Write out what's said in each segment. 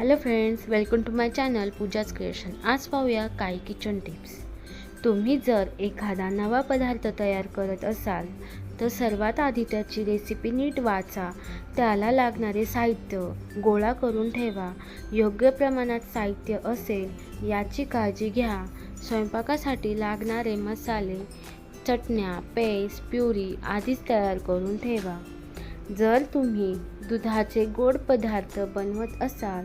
Hello friends welcome to my channel पूजाच creation आज पाहूया काही किचन टिप्स तुम्ही जर एखादा नवा पदार्थ तयार करत असाल तर सर्वात आधी त्याची रेसिपी नीट वाचा. त्याला लागणारे साहित्य गोळा करून ठेवा. योग्य प्रमाणात साहित्य असेल याची काळजी घ्या. स्वयंपाकासाठी लागणारे मसाले चटण्या पेस्ट प्युरी आधीच तयार करून ठेवा. जर तुम्ही दुधाचे गोड पदार्थ बनवत असाल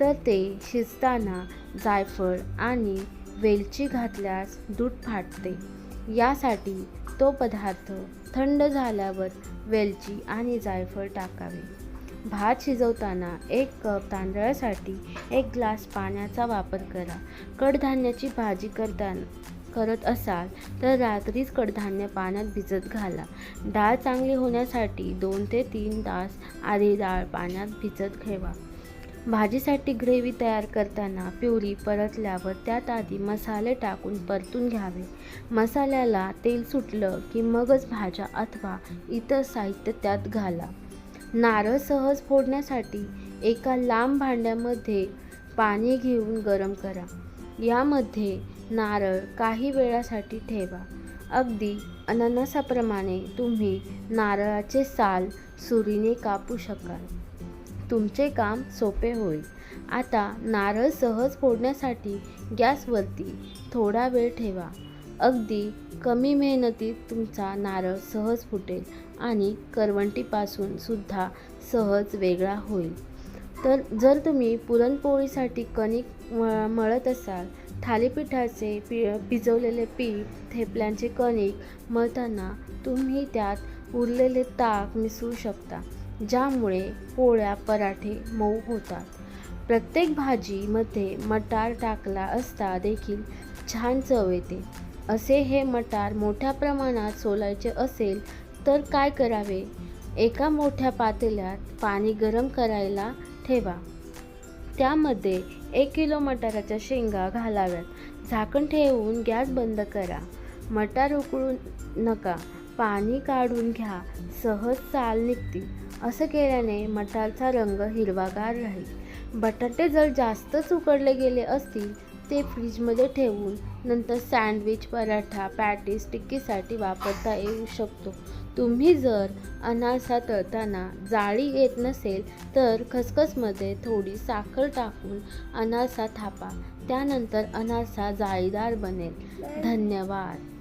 तर ते शिजताना जायफळ आणि वेलची घातल्यास दूध फाटते. यासाठी तो पदार्थ थंड झाल्यावर वेलची आणि जायफळ टाकावे. भात शिजवताना एक कप तांदळासाठी एक ग्लास पाण्याचा वापर करा. कडधान्याची भाजी करताना करत असाल तर रात्रीच कडधान्य पाण्यात भिजत घाला. डाळ चांगली होण्यासाठी दोन ते तीन तास आधी डाळ पाण्यात भिजत ठेवा. भाजीसाठी ग्रेव्ही तयार करताना प्युरी परतल्यावर त्यात आधी मसाले टाकून परतून घ्यावे. मसाल्याला तेल सुटलं की मगच भाज्या अथवा इतर साहित्य त्यात घाला. नारळ सहज फोडण्यासाठी एका लांब भांड्यामध्ये पाणी घेऊन गरम करा. यामध्ये नारळ काही वेळासाठी ठेवा. अगदी अननसाप्रमाणे तुम्ही नारळाचे साल सुरीने कापू शकाल. तुमचे काम सोपे होईल. आता नारळ सहज फोडण्यासाठी गॅसवरती थोडा वेळ ठेवा. अगदी कमी मेहनतीत तुमचा नारळ सहज फुटेल आणि करवंटीपासून सुद्धा सहज वेगळा होईल. तर जर तुम्ही पुरणपोळीसाठी कणिक म मळत असाल थालीपीठाचे पि भिजवलेले पीठ थेपल्यांचे कणिक मळताना तुम्ही त्यात उरलेले ताक मिसळू शकता. ज्यामुळे पोळ्या पराठे मऊ होतात. प्रत्येक भाजीमध्ये मटार टाकला असता देखील छान चव येते. असे हे मटार मोठ्या प्रमाणात सोलायचे असेल तर काय करावे? एका मोठ्या पातेल्यात पाणी गरम करायला ठेवा. त्यामध्ये एक किलो मटाराच्या शेंगा घालाव्यात. झाकण ठेवून गॅस बंद करा. मटार उकळू नका. पाणी काढून घ्या. सहज चाल निघतील असं केल्याने मटारचा रंग हिरवागार राहील. बटाटे जर जास्तच उकडले गेले असतील ते फ्रीजमध्ये ठेवून नंतर सँडविच पराठा पॅटीस टिक्कीसाठी वापरता येऊ शकतो. तुम्ही जर अनारसा तळताना जाळी येत नसेल तर खसखसमध्ये थोडी साखर टाकून अनारसा थापा. त्यानंतर अनारसा जाळीदार बनेल. धन्यवाद.